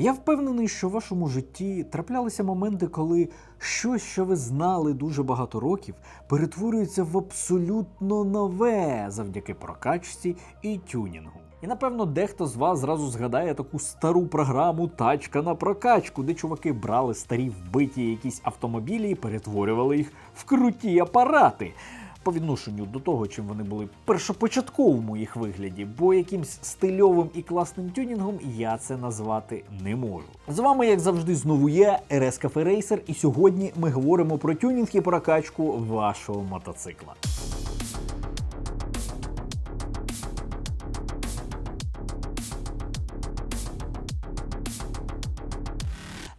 Я впевнений, що в вашому житті траплялися моменти, коли щось, що ви знали дуже багато років, перетворюється в абсолютно нове завдяки прокачці і тюнінгу. І напевно дехто з вас зразу згадає таку стару програму Тачка на прокачку, де чуваки брали старі вбиті якісь автомобілі і перетворювали їх в круті апарати. По відношенню до того, чим вони були першопочатковому їх вигляді, бо якимсь стильовим і класним тюнінгом я це назвати не можу. З вами, як завжди, знову я, РС Кафе Рейсер, і сьогодні ми говоримо про тюнінг і прокачку вашого мотоцикла.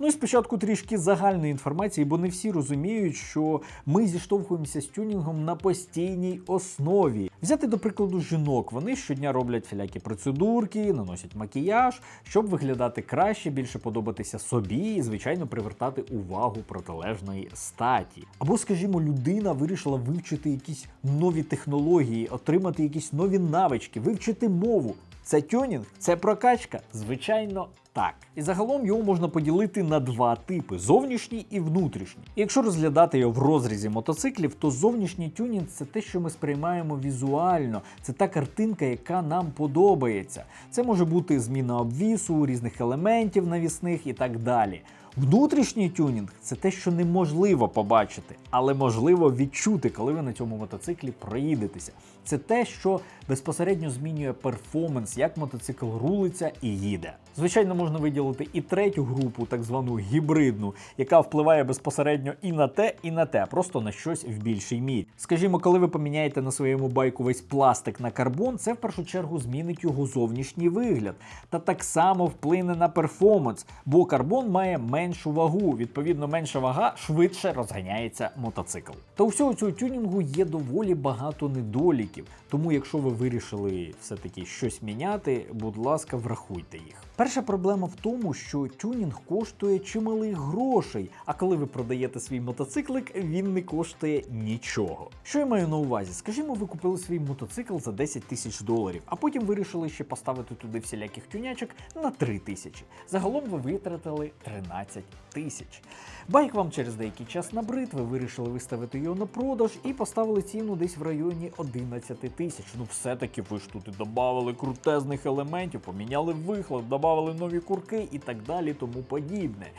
Ну і спочатку трішки загальної інформації, бо не всі розуміють, що ми зіштовхуємося з тюнінгом на постійній основі. Взяти до прикладу жінок, вони щодня роблять всілякі процедурки, наносять макіяж, щоб виглядати краще, більше подобатися собі і, звичайно, привертати увагу протилежної статі. Або, скажімо, людина вирішила вивчити якісь нові технології, отримати якісь нові навички, вивчити мову. Це тюнінг, це прокачка? Звичайно, так. І загалом його можна поділити на два типи: зовнішній і внутрішній. І якщо розглядати його в розрізі мотоциклів, то зовнішній тюнінг це те, що ми сприймаємо візуально, це та картинка, яка нам подобається. Це може бути зміна обвісу, різних елементів навісних і так далі. Внутрішній тюнінг це те, що неможливо побачити, але можливо відчути, коли ви на цьому мотоциклі проїдетеся. Це те, що безпосередньо змінює перформанс, як мотоцикл рулиться і їде. Звичайно, можна виділити і третю групу, так звану гібридну, яка впливає безпосередньо і на те, і на те, просто на щось в більшій мірі. Скажімо, коли ви поміняєте на своєму байку весь пластик на карбон, це в першу чергу змінить його зовнішній вигляд, та так само вплине на перформанс, бо карбон має меншу вагу. Відповідно, менша вага швидше розганяється мотоцикл. Та у всього цього тюнінгу є доволі багато недоліків. Тому, якщо ви вирішили все-таки щось міняти, будь ласка, врахуйте їх. Перша проблема в тому, що тюнінг коштує чималих грошей, а коли ви продаєте свій мотоциклик, він не коштує нічого. Що я маю на увазі? Скажімо, ви купили свій мотоцикл за 10 тисяч доларів, а потім вирішили ще поставити туди всіляких тюнячок на 3 тисячі. Загалом ви витратили 13 тисяч. Байк вам через деякий час набрид, ви вирішили виставити його на продаж і поставили ціну десь в районі 11 тисяч. Ну, все-таки ви ж тут і додавали крутезних елементів, поміняли вихлоп, додавали нові курки і так далі, тому подібне.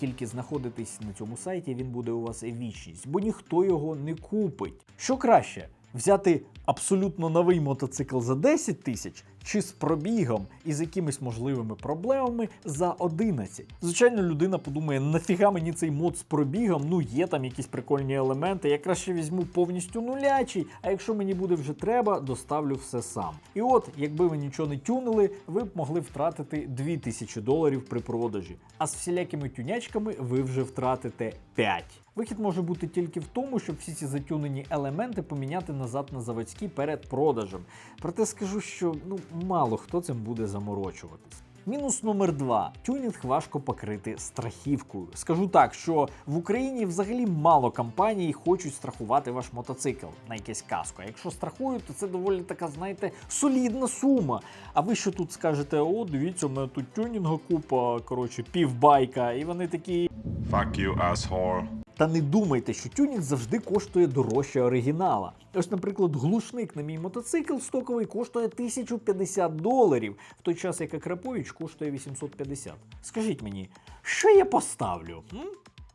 Тільки знаходитись на цьому сайті він буде у вас вічність, бо ніхто його не купить. Що краще? Взяти абсолютно новий мотоцикл за 10 тисяч чи з пробігом і з якимись можливими проблемами за 11. Звичайно, людина подумає, нафіга мені цей мод з пробігом, ну є там якісь прикольні елементи, я краще візьму повністю нулячий, а якщо мені буде вже треба, доставлю все сам. І от, якби ви нічого не тюнили, ви б могли втратити 2000 доларів при продажі. А з всілякими тюнячками ви вже втратите 5. Вихід може бути тільки в тому, щоб всі ці затюнені елементи поміняти назад на заводські перед продажем. Проте скажу, що ну мало хто цим буде заморочуватись. Мінус номер два. Тюнінг важко покрити страхівкою. Скажу так, що в Україні взагалі мало компаній хочуть страхувати ваш мотоцикл на якесь каско. Якщо страхують, то це доволі така, знаєте, солідна сума. А ви що тут скажете? О, дивіться, у мене тут тюнінга купа, коротше, півбайка, і вони такі. Fuck you, asshole. Та не думайте, що тюнінг завжди коштує дорожче оригінала. Ось, наприклад, глушник на мій мотоцикл стоковий коштує 1050 доларів, в той час як Акрапович коштує 850. Скажіть мені, що я поставлю? М?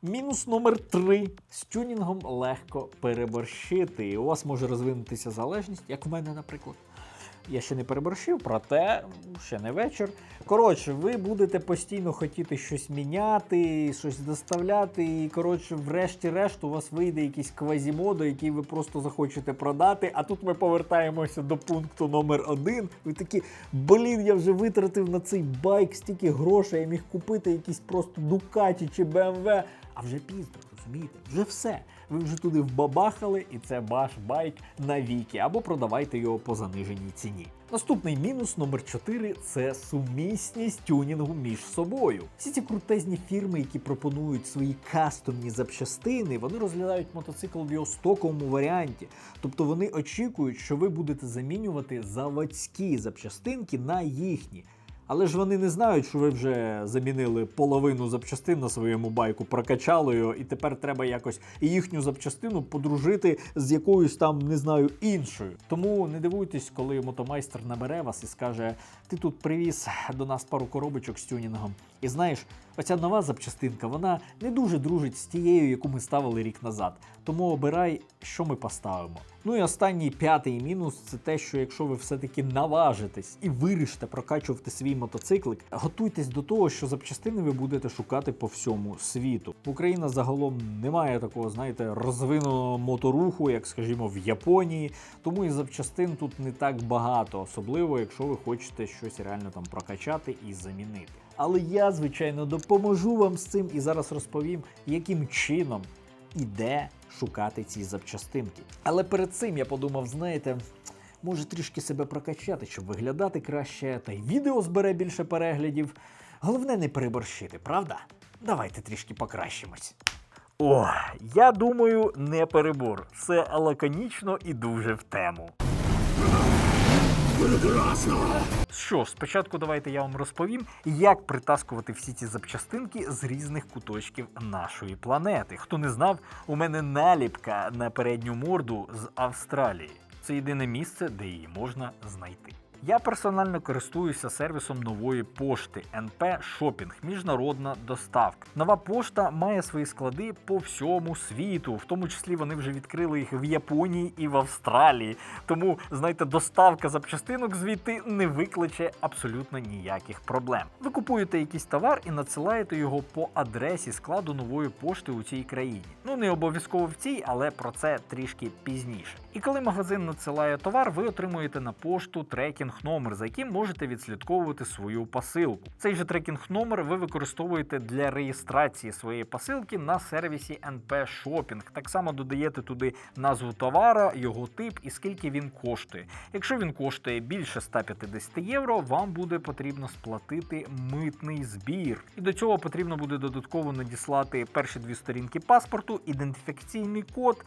Мінус номер 3. З тюнінгом легко переборщити. І у вас може розвинутися залежність, як у мене, наприклад. Я ще не переборщив, проте ще не вечір. Коротше, ви будете постійно хотіти щось міняти, щось доставляти, і коротше, врешті-решт, у вас вийде якийсь квазімодо, який ви просто захочете продати. А тут ми повертаємося до пункту номер один. Ви такі, блін, я вже витратив на цей байк стільки грошей, я міг купити якісь просто Дукаті чи BMW, а вже пізно. Розумієте, вже все. Ви вже туди вбабахали, і це ваш байк навіки, або продавайте його по заниженій ціні. Наступний мінус номер 4 це сумісність тюнінгу між собою. Всі ці крутезні фірми, які пропонують свої кастомні запчастини, вони розглядають мотоцикл в його стоковому варіанті. Тобто вони очікують, що ви будете замінювати заводські запчастинки на їхні. Але ж вони не знають, що ви вже замінили половину запчастин на своєму байку, прокачали його, і тепер треба якось їхню запчастину подружити з якоюсь там, не знаю, іншою. Тому не дивуйтесь, коли мотомайстер набере вас і скаже: ти тут привіз до нас пару коробочок з тюнінгом. І знаєш, оця нова запчастинка, вона не дуже дружить з тією, яку ми ставили рік назад. Тому обирай, що ми поставимо. Ну і останній п'ятий мінус це те, що якщо ви все-таки наважитесь і вирішите прокачувати свій мотоциклик, готуйтесь до того, що запчастини ви будете шукати по всьому світу. Україна загалом не має такого, знаєте, розвиненого моторуху, як, скажімо, в Японії, тому і запчастин тут не так багато, особливо якщо ви хочете щось реально там прокачати і замінити. Але я, звичайно, допоможу вам з цим і зараз розповім, яким чином і де шукати ці запчастинки. Але перед цим я подумав, знаєте, може трішки себе прокачати, щоб виглядати краще, та й відео збере більше переглядів. Головне не переборщити, правда? Давайте трішки покращимось. О, я думаю, не перебор. Все лаконічно і дуже в тему. Що ж, спочатку давайте я вам розповім, як притаскувати всі ці запчастинки з різних куточків нашої планети. Хто не знав, у мене наліпка на передню морду з Австралії. Це єдине місце, де її можна знайти. Я персонально користуюся сервісом нової пошти НП Шопінг, міжнародна доставка. Нова пошта має свої склади по всьому світу, в тому числі вони вже відкрили їх в Японії і в Австралії. Тому, знаєте, доставка запчастинок звідти не викличе абсолютно ніяких проблем. Ви купуєте якийсь товар і надсилаєте його по адресі складу нової пошти у цій країні. Ну не обов'язково в цій, але про це трішки пізніше. І коли магазин надсилає товар, ви отримуєте на пошту трекінг номер, за яким можете відслідковувати свою посилку. Цей же трекінг номер ви використовуєте для реєстрації своєї посилки на сервісі NP Shopping. Так само додаєте туди назву товара, його тип і скільки він коштує. Якщо він коштує більше 150 євро, вам буде потрібно сплатити митний збір. І до цього потрібно буде додатково надіслати перші дві сторінки паспорту, ідентифікаційний код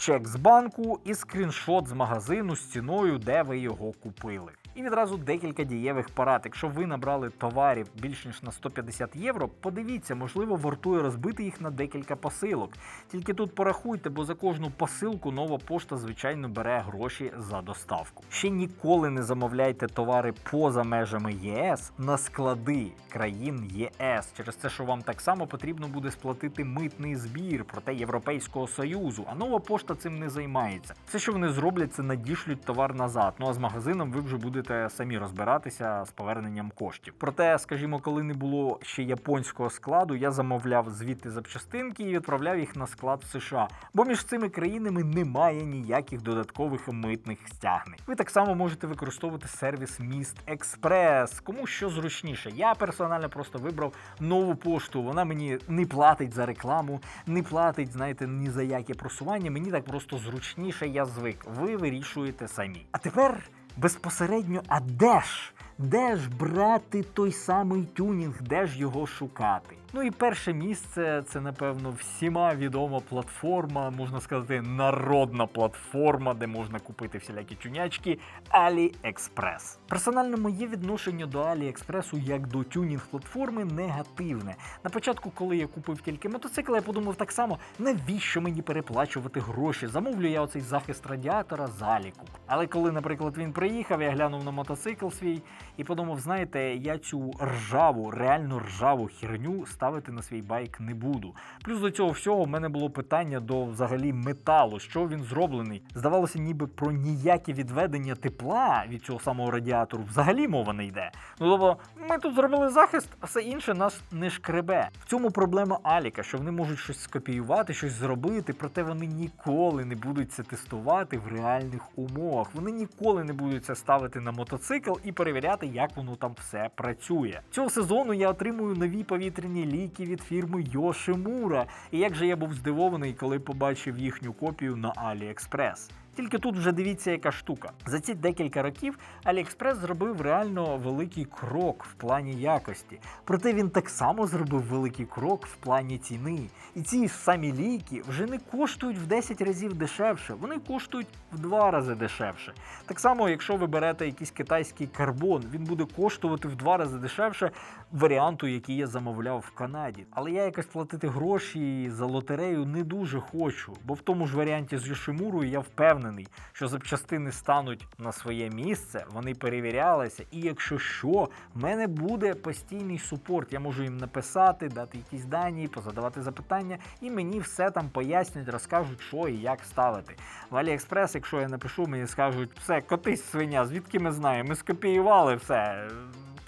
чек з банку і скріншот з магазину з ціною, де ви його купили. І відразу декілька дієвих порад. Якщо ви набрали товарів більш ніж на 150 євро, подивіться, можливо, вартує розбити їх на декілька посилок. Тільки тут порахуйте, бо за кожну посилку нова пошта, звичайно, бере гроші за доставку. Ще ніколи не замовляйте товари поза межами ЄС на склади країн ЄС. Через це, що вам так само потрібно буде сплатити митний збір проте Європейського Союзу, а нова пошта цим не займається. Все, що вони зроблять, це надішлють товар назад. Ну а з магазином ви вже будете самі розбиратися з поверненням коштів. Проте, скажімо, коли не було ще японського складу, я замовляв звідти запчастинки і відправляв їх на склад в США. Бо між цими країнами немає ніяких додаткових митних стягнень. Ви так само можете використовувати сервіс Міст Експрес. Кому що зручніше. Я персонально просто вибрав нову пошту. Вона мені не платить за рекламу, не платить, знаєте, ні за яке просування. Мені так просто зручніше, я звик. Ви вирішуєте самі. А тепер безпосередньо, а де ж? Де ж брати той самий тюнінг, де ж його шукати? Ну і перше місце це, напевно, всіма відома платформа, можна сказати, народна платформа, де можна купити всілякі тюнячки AliExpress. Персонально моє відношення до AliExpress як до тюнінг платформи негативне. На початку, коли я купив тільки мотоцикл, я подумав так само, навіщо мені переплачувати гроші? Замовлю я оцей захист радіатора заліку. Але коли, наприклад, він приїхав, я глянув на мотоцикл свій і подумав, знаєте, я цю ржаву, реально ржаву херню ставити на свій байк не буду. Плюс до цього всього в мене було питання до взагалі металу, що він зроблений. Здавалося, ніби про ніяке відведення тепла від цього самого радіатору взагалі мова не йде. Ну тобто, ми тут зробили захист, а все інше нас не шкребе. В цьому проблема Аліка, що вони можуть щось скопіювати, щось зробити, проте вони ніколи не будуть це тестувати в реальних умовах. Вони ніколи не будуть це ставити на мотоцикл і перевіряти, як воно там все працює. Цього сезону я отримую нові повітряні ліки від фірми Йошимура. І як же я був здивований, коли побачив їхню копію на AliExpress. Тільки тут вже дивіться, яка штука. За ці декілька років AliExpress зробив реально великий крок в плані якості. Проте він так само зробив великий крок в плані ціни. І ці самі ліки вже не коштують в 10 разів дешевше, вони коштують в 2 рази дешевше. Так само, якщо ви берете якийсь китайський карбон, він буде коштувати в 2 рази дешевше варіанту, який я замовляв в Канаді. Але я якось платити гроші за лотерею не дуже хочу, бо в тому ж варіанті з Йошимурою я впевнений, що запчастини стануть на своє місце, вони перевірялися, і якщо що, в мене буде постійний супорт. Я можу їм написати, дати якісь дані, позадавати запитання, і мені все там пояснять, розкажуть, що і як ставити. В AliExpress, якщо я напишу, мені скажуть, все, котись свиня, звідки ми знаємо, ми скопіювали все.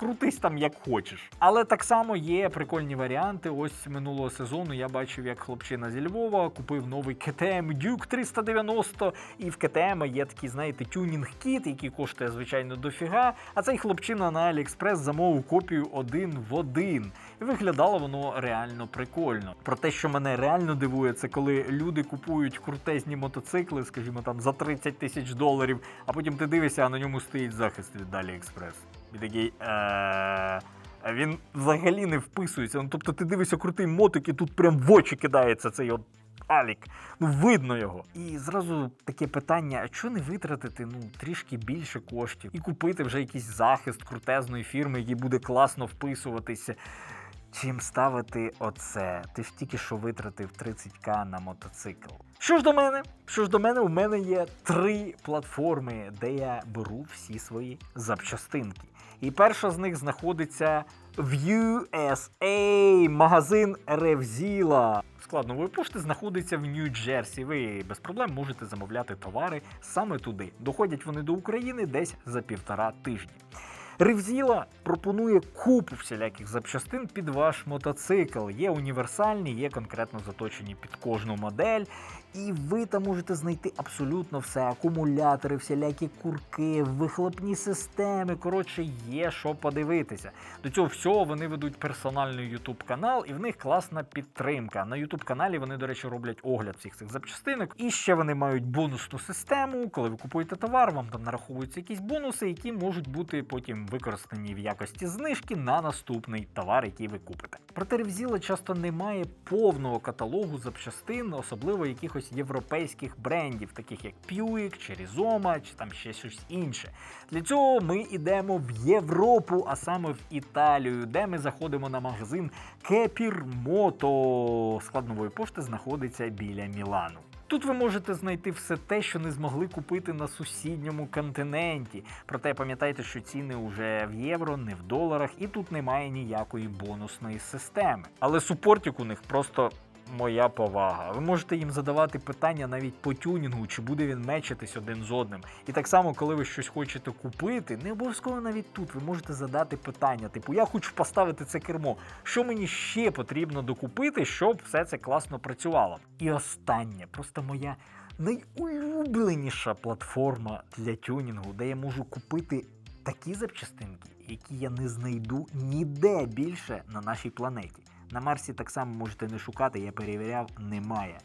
Крутись там як хочеш. Але так само є прикольні варіанти. Ось минулого сезону я бачив, як хлопчина зі Львова купив новий KTM Duke 390, і в KTM є такий, знаєте, тюнінг-кіт, який коштує, звичайно, дофіга. А цей хлопчина на AliExpress замовив копію один в один. І виглядало воно реально прикольно. Про те, що мене реально дивує, це коли люди купують крутезні мотоцикли, скажімо там, за 30 тисяч доларів, а потім ти дивишся, а на ньому стоїть захист від AliExpress. І такий. Е- він взагалі не вписується. Ну, тобто ти дивишся крутий мотик, і тут прям в очі кидається цей от Алік. Ну, видно його. І зразу таке питання: а чого не витратити ну, трішки більше коштів і купити вже якийсь захист крутезної фірми, який буде класно вписуватися. Чим ставити оце? Ти ж тільки що витратив 30к на мотоцикл. Що ж до мене? Що ж до мене, у мене є три платформи, де я беру всі свої запчастинки. І перша з них знаходиться в USA, магазин Ревзіла. Склад нової пошти знаходиться в Нью-Джерсі. Ви без проблем можете замовляти товари саме туди. Доходять вони до України десь за півтора тижні. Ревзіла пропонує купу всіляких запчастин під ваш мотоцикл. Є універсальні, є конкретно заточені під кожну модель. І ви там можете знайти абсолютно все: акумулятори, всілякі курки, вихлопні системи. Коротше, є що подивитися. До цього всього вони ведуть персональний YouTube канал, і в них класна підтримка. На YouTube каналі вони, до речі, роблять огляд всіх цих запчастинок. І ще вони мають бонусну систему. Коли ви купуєте товар, вам там нараховуються якісь бонуси, які можуть бути потім використані в якості знижки на наступний товар, який ви купите. Проте Ревзіла часто не має повного каталогу запчастин, особливо якихось європейських брендів, таких як Puig чи Rizoma, чи там ще щось інше. Для цього ми йдемо в Європу, а саме в Італію, де ми заходимо на магазин Кепір Мото. Склад пошти знаходиться біля Мілану. Тут ви можете знайти все те, що не змогли купити на сусідньому континенті. Проте пам'ятайте, що ціни вже в євро, не в доларах, і тут немає ніякої бонусної системи. Але супортік у них просто. Моя повага. Ви можете їм задавати питання навіть по тюнінгу, чи буде він мечитись один з одним. І так само, коли ви щось хочете купити, не обов'язково навіть тут ви можете задати питання, типу, я хочу поставити це кермо. Що мені ще потрібно докупити, щоб все це класно працювало? І останнє, просто моя найулюбленіша платформа для тюнінгу, де я можу купити такі запчастинки, які я не знайду ніде більше на нашій планеті. На Марсі так само можете не шукати, я перевіряв, немає.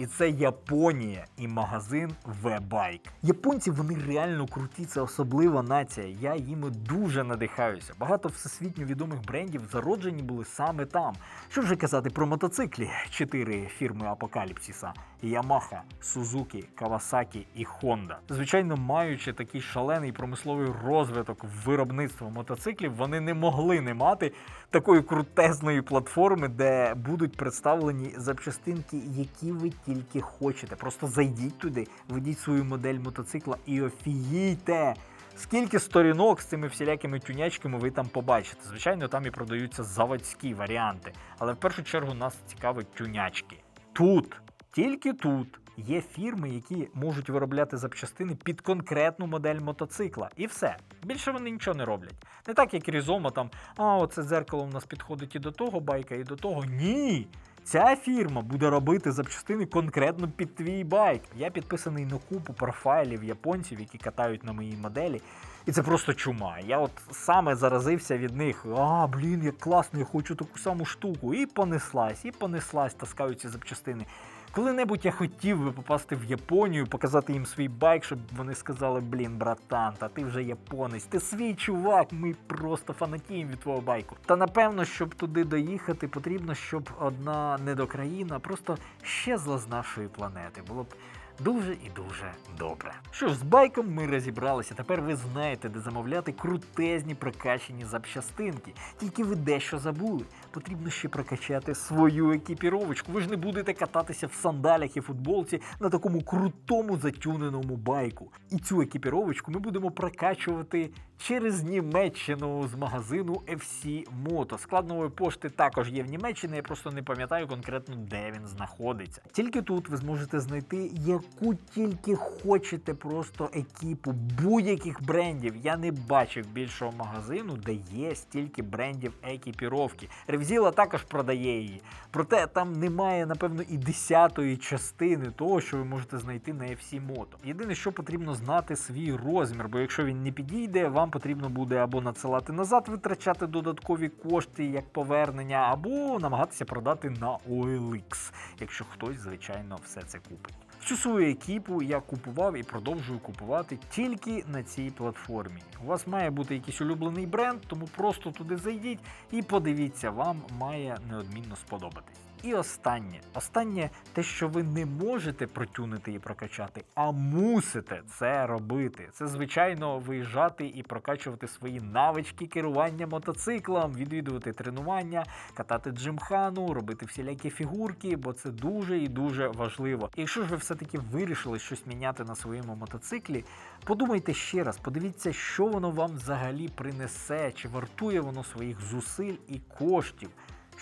І це Японія і магазин V-Bike. Японці вони реально круті, це особлива нація. Я їми дуже надихаюся. Багато всесвітньо відомих брендів зароджені були саме там. Що вже казати про мотоциклі? Чотири фірми Апокаліпсіса: Yamaha, Suzuki, Kawasaki і Honda. Звичайно, маючи такий шалений промисловий розвиток виробництва мотоциклів, вони не могли не мати такої крутезної платформи, де будуть представлені запчастинки, які ви тільки хочете. Просто зайдіть туди, введіть свою модель мотоцикла і офігійте! Скільки сторінок з цими всілякими тюнячками ви там побачите? Звичайно, там і продаються заводські варіанти, але в першу чергу нас цікавить тюнячки. Тут, тільки тут. Є фірми, які можуть виробляти запчастини під конкретну модель мотоцикла. І все. Більше вони нічого не роблять. Не так, як Різома, там, а оце дзеркало в нас підходить і до того байка, і до того. Ні! Ця фірма буде робити запчастини конкретно під твій байк. Я підписаний на купу профайлів японців, які катають на моїй моделі. І це просто чума. Я от саме заразився від них. А, блін, як класно, я хочу таку саму штуку. І понеслась, і понеслась, таскають ці запчастини. Коли-небудь я хотів би попасти в Японію, показати їм свій байк, щоб вони сказали: блін, братан, та ти вже японець, ти свій чувак, ми просто фанатіємо від твого байку. Та напевно, щоб туди доїхати, потрібно, щоб одна недокраїна просто щезла з нашої планети. Було б дуже і дуже добре. Що ж, з байком ми розібралися. Тепер ви знаєте, де замовляти крутезні прокачені запчастинки. Тільки ви дещо забули. Потрібно ще прокачати свою екіпіровочку. Ви ж не будете кататися в сандалях і футболці на такому крутому затюненому байку. І цю екіпіровочку ми будемо прокачувати через Німеччину з магазину FC Moto. Склад нової пошти також є в Німеччині. Я просто не пам'ятаю конкретно, де він знаходиться. Тільки тут ви зможете знайти яку тільки хочете просто екіпу будь-яких брендів. Я не бачив більшого магазину, де є стільки брендів екіпіровки. Ревзіла також продає її. Проте там немає, напевно, і десятої частини того, що ви можете знайти на FC Moto. Єдине, що потрібно знати свій розмір, бо якщо він не підійде, вам потрібно буде або надсилати назад, витрачати додаткові кошти як повернення, або намагатися продати на OLX, якщо хтось, звичайно, все це купить. Всю свою екіпу я купував і продовжую купувати тільки на цій платформі. У вас має бути якийсь улюблений бренд, тому просто туди зайдіть і подивіться, вам має неодмінно сподобатись. І останнє, останнє те, що ви не можете протюнити і прокачати, а мусите це робити. Це звичайно виїжджати і прокачувати свої навички керування мотоциклом, відвідувати тренування, катати джимхану, робити всілякі фігурки, бо це дуже і дуже важливо. І якщо ж ви все-таки вирішили щось міняти на своєму мотоциклі, подумайте ще раз, подивіться, що воно вам взагалі принесе, чи вартує воно своїх зусиль і коштів.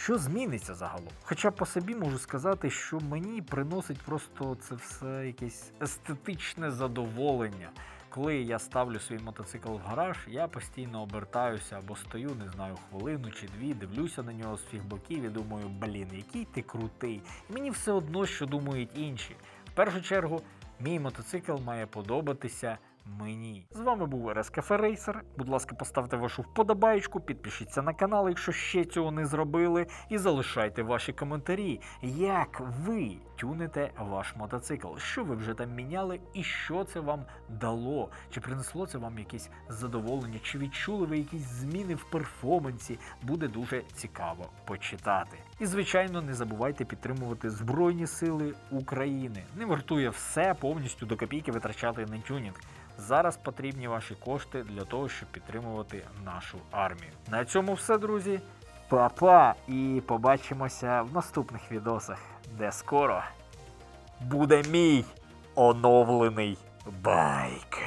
Що зміниться загалом? Хоча по собі можу сказати, що мені приносить просто це все якесь естетичне задоволення. Коли я ставлю свій мотоцикл в гараж, я постійно обертаюся або стою, не знаю, хвилину чи дві, дивлюся на нього з всіх боків і думаю, блін, який ти крутий. І мені все одно, що думають інші. В першу чергу, мій мотоцикл має подобатися мені. З вами був РСКФ Рейсер. Будь ласка, поставте вашу вподобаєчку, підпишіться на канал, якщо ще цього не зробили, і залишайте ваші коментарі, як ви тюните ваш мотоцикл, що ви вже там міняли і що це вам дало, чи принесло це вам якесь задоволення, чи відчули ви якісь зміни в перформансі, буде дуже цікаво почитати. І звичайно, не забувайте підтримувати Збройні Сили України. Не вартує все повністю до копійки витрачати на тюнінг. Зараз потрібні ваші кошти для того, щоб підтримувати нашу армію. На цьому все, друзі. Па-па! І побачимося в наступних відосах, де скоро буде мій оновлений байк.